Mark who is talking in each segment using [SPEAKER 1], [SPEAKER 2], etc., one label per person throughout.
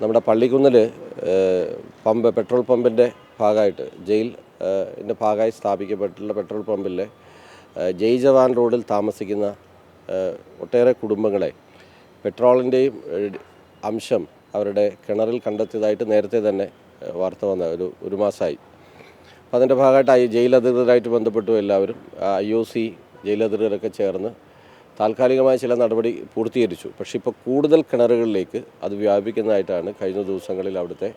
[SPEAKER 1] നമ്മുടെ പള്ളിക്കുന്നിൽ pump petrol പമ്പിന്റെ ഭാഗമായിട്ട് jail ന്റെ ഭാഗമായി സ്ഥാപിക്കപ്പെട്ടിട്ടുള്ള പെട്രോൾ പമ്പിലെ ജയ് ജവാൻ റോഡിൽ താമസിക്കുന്ന ഒട്ടേറെ കുടുംബങ്ങളെ പെട്രോളിന്റെയും അംശം അവരുടെ കിണറിൽ കണ്ടെത്തിയതായിട്ട് നേരത്തെ തന്നെ വാർത്ത വന്ന ഒരു ഒരു മാസമായി അപ്പോൾ അതിന്റെ ഭാഗമായിട്ട് ജയിൽ അധികൃതരായിട്ട് ബന്ധപ്പെട്ടു എല്ലാവരും ഐ ഒ സി ജയിലധികൃതരൊക്കെ ചേർന്ന് താൽക്കാലികമായ ചില നടപടി പൂർത്തീകരിച്ചു. പക്ഷേ ഇപ്പോൾ കൂടുതൽ കിണറുകളിലേക്ക് അത് വ്യാപിക്കുന്നതായിട്ടാണ് കഴിഞ്ഞ ദിവസങ്ങളിൽ അവിടുത്തെ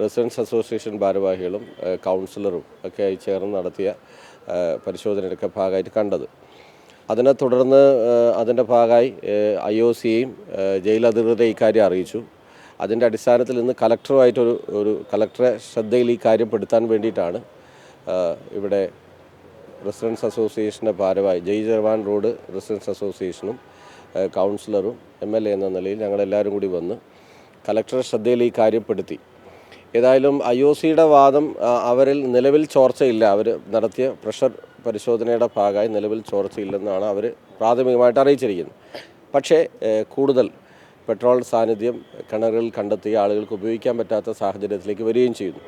[SPEAKER 1] റെസിഡൻസ് അസോസിയേഷൻ ഭാരവാഹികളും കൗൺസിലറും ഒക്കെ ആയി ചേർന്ന് നടത്തിയ പരിശോധനയുടെ ഭാഗമായിട്ട് കണ്ടത്. അതിനെ തുടർന്ന് അതിന്റെ ഭാഗമായി ഐ ഒ സിയെയും ജയിൽ അധികൃതരെ ഇക്കാര്യം അറിയിച്ചു. അതിന്റെ അടിസ്ഥാനത്തിൽ ഇന്ന് കലക്ടറുമായിട്ടൊരു ഒരു കലക്ടറെ ശ്രദ്ധയിൽ ഈ കാര്യം പെടുത്താൻ വേണ്ടിയിട്ടാണ് ഇവിടെ റെസിഡൻസ് അസോസിയേഷന്റെ ഭാരവായി ജയ് ജവാൻ റോഡ് റെസിഡൻസ് അസോസിയേഷനും കൗൺസിലറും എം എൽ എ എന്ന നിലയിൽ ഞങ്ങളെല്ലാവരും കൂടി വന്ന് കലക്ടറുടെ ശ്രദ്ധയിൽ ഈ കാര്യപ്പെടുത്തി ഏതായാലും ഐ ഒ സിയുടെ വാദം അവരിൽ നിലവിൽ ചോർച്ചയില്ല. അവർ നടത്തിയ പ്രഷർ പരിശോധനയുടെ ഭാഗമായി നിലവിൽ ചോർച്ചയില്ലെന്നാണ് അവർ പ്രാഥമികമായിട്ട് അറിയിച്ചിരിക്കുന്നത്. പക്ഷേ കൂടുതൽ പെട്രോൾ സാന്നിധ്യം കിണറുകളിൽ കണ്ടെത്തിയ ആളുകൾക്ക് ഉപയോഗിക്കാൻ പറ്റാത്ത സാഹചര്യത്തിലേക്ക് വരികയും ചെയ്യുന്നു.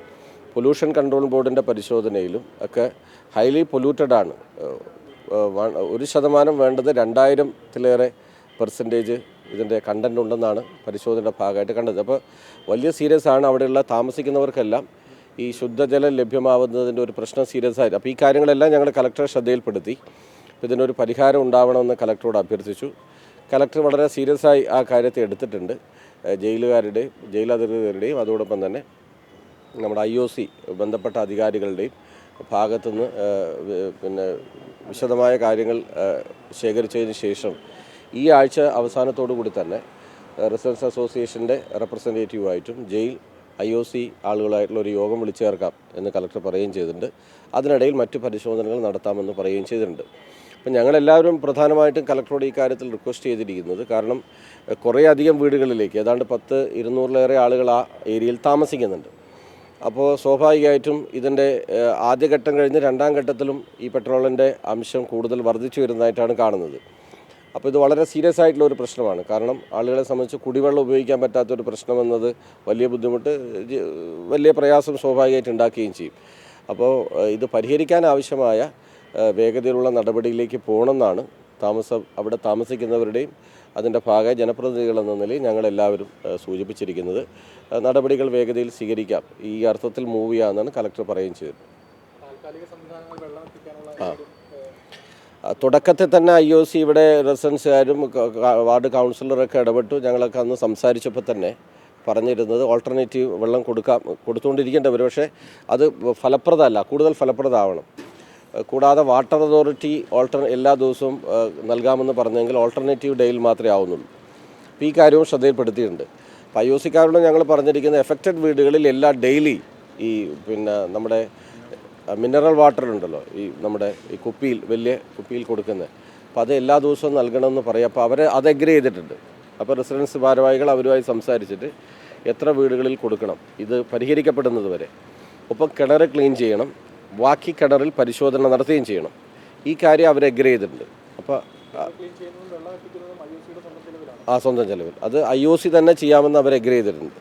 [SPEAKER 1] പൊല്യൂഷൻ കൺട്രോൾ ബോർഡിന്റെ പരിശോധനയിലും ഒക്കെ ഹൈലി പൊല്യൂട്ടഡ് ആണ്. ഒരു ശതമാനം വേണ്ടത് രണ്ടായിരത്തിലേറെ പെർസെന്റേജ് ഇതിന്റെ കണ്ടന്റ് ഉണ്ടെന്നാണ് പരിശോധനയുടെ ഭാഗമായിട്ട് കണ്ടത്. അപ്പോൾ വലിയ സീരിയസ് ആണ് അവിടെയുള്ള താമസിക്കുന്നവർക്കെല്ലാം ഈ ശുദ്ധജലം ലഭ്യമാവുന്നതിന്റെ ഒരു പ്രശ്നം സീരിയസ് ആയിരുന്നു അപ്പോൾ ഈ കാര്യങ്ങളെല്ലാം ഞങ്ങൾ കലക്ടറെ ശ്രദ്ധയിൽപ്പെടുത്തി. ഇതിനൊരു പരിഹാരം ഉണ്ടാവണമെന്ന് കളക്ടറോട് അഭ്യർത്ഥിച്ചു. കളക്ടർ വളരെ സീരിയസ് ആയി ആ കാര്യത്തെ എടുത്തിട്ടുണ്ട്. ജയിലുകാരുടെയും ജയിലധികൃതരുടെയും അതോടൊപ്പം തന്നെ നമ്മുടെ ഐ ഒ സി ബന്ധപ്പെട്ട അധികാരികളുടെയും ഭാഗത്തുനിന്ന് പിന്നെ വിശദമായ കാര്യങ്ങൾ ശേഖരിച്ചതിന് ശേഷം ഈ ആഴ്ച അവസാനത്തോടു കൂടി തന്നെ റെസിഡൻസ് അസോസിയേഷന്റെ റെപ്രസെന്റേറ്റീവായിട്ടും ജയിൽ ഐ ഒ സി ആളുകളായിട്ടുള്ള ഒരു യോഗം വിളിച്ചു ചേർക്കാം എന്ന് കലക്ടർ പറയുകയും ചെയ്തിട്ടുണ്ട്. അതിനിടയിൽ മറ്റു പരിശോധനകൾ നടത്താമെന്ന് പറയുകയും ചെയ്തിട്ടുണ്ട്. അപ്പം ഞങ്ങളെല്ലാവരും പ്രധാനമായിട്ടും കലക്ടറോട് ഈ കാര്യത്തിൽ റിക്വസ്റ്റ് ചെയ്തിരിക്കുന്നത് കാരണം കുറേ അധികം വീടുകളിലേക്ക് ഏതാണ്ട് പത്ത് ഇരുന്നൂറിലേറെ ആളുകൾ ആ ഏരിയയിൽ താമസിക്കുന്നുണ്ട്. അപ്പോൾ സ്വാഭാവികമായിട്ടും ഇതിന്റെ ആദ്യഘട്ടം കഴിഞ്ഞ് രണ്ടാം ഘട്ടത്തിലും ഈ പെട്രോളിന്റെ അംശം കൂടുതൽ വർദ്ധിച്ചു വരുന്നതായിട്ടാണ് കാണുന്നത്. അപ്പോൾ ഇത് വളരെ സീരിയസ് ആയിട്ടുള്ള ഒരു പ്രശ്നമാണ്. കാരണം ആളുകളെ സംബന്ധിച്ച് കുടിവെള്ളം ഉപയോഗിക്കാൻ പറ്റാത്തൊരു പ്രശ്നമെന്നത് വലിയ ബുദ്ധിമുട്ട് വലിയ പ്രയാസം സ്വാഭാവികമായിട്ട് ഉണ്ടാക്കുകയും ചെയ്യും. അപ്പോൾ ഇത് പരിഹരിക്കാൻ ആവശ്യമായ വേഗതയിലുള്ള നടപടിയിലേക്ക് പോകണമെന്നാണ് താമസം അവിടെ താമസിക്കുന്നവരുടെയും അതിന്റെ ഭാഗ ജനപ്രതിനിധികൾ എന്ന നിലയിൽ ഞങ്ങളെല്ലാവരും സൂചിപ്പിച്ചിരിക്കുന്നത്. നടപടികൾ വേഗതയിൽ സ്വീകരിക്കാം. ഈ അർത്ഥത്തിൽ മൂവ് ചെയ്യാമെന്നാണ് കലക്ടർ പറയുകയും ചെയ്തത്. ആ, തുടക്കത്തിൽ തന്നെ ഐ ഒ സി ഇവിടെ റെസിഡൻസുകാരും വാർഡ് കൗൺസിലറൊക്കെ ഇടപെട്ടു. ഞങ്ങളൊക്കെ അന്ന് സംസാരിച്ചപ്പോൾ തന്നെ പറഞ്ഞിരുന്നത് ഓൾട്ടർനേറ്റീവ് വെള്ളം കൊടുക്കാം കൊടുത്തുകൊണ്ടിരിക്കേണ്ടവർ പക്ഷേ അത് ഫലപ്രദമല്ല. കൂടുതൽ ഫലപ്രദമാവണം. കൂടാതെ വാട്ടർ അതോറിറ്റി ഓൾട്ടർ എല്ലാ ദിവസവും നൽകാമെന്ന് പറഞ്ഞെങ്കിൽ ഓൾട്ടർനേറ്റീവ് ഡേയിൽ മാത്രമേ ആവുന്നുള്ളൂ. അപ്പോൾ ഈ കാര്യവും ശ്രദ്ധയിൽപ്പെടുത്തിയിട്ടുണ്ട്. അപ്പോൾ ഐ ഒ സിക്കാരോട് ഞങ്ങൾ പറഞ്ഞിരിക്കുന്ന എഫക്റ്റഡ് വീടുകളിൽ എല്ലാ ഡെയിലി ഈ പിന്നെ നമ്മുടെ മിനറൽ വാട്ടർ ഉണ്ടല്ലോ ഈ നമ്മുടെ ഈ കുപ്പിയിൽ വലിയ കുപ്പിയിൽ കൊടുക്കുന്നത് അപ്പോൾ അത് എല്ലാ ദിവസവും നൽകണമെന്ന് പറയും. അപ്പോൾ അവർ അത് അഗ്രി ചെയ്തിട്ടുണ്ട്. അപ്പോൾ റെസിഡൻസ് ഭാരവാഹികൾ അവരുമായി സംസാരിച്ചിട്ട് എത്ര വീടുകളിൽ കൊടുക്കണം ഇത് പരിഹരിക്കപ്പെടുന്നത് വരെ. ഒപ്പം കിണർ ക്ലീൻ ചെയ്യണം. ബാക്കി കിണറിൽ പരിശോധന നടത്തുകയും ചെയ്യണം. ഈ കാര്യം അവർ എഗ്രി ചെയ്തിട്ടുണ്ട്. അപ്പോൾ ആ സ്വന്തം ചെലവിൽ. അത് ഐ ഒ സി തന്നെ ചെയ്യാമെന്ന് അവർ എഗ്രി ചെയ്തിട്ടുണ്ട്.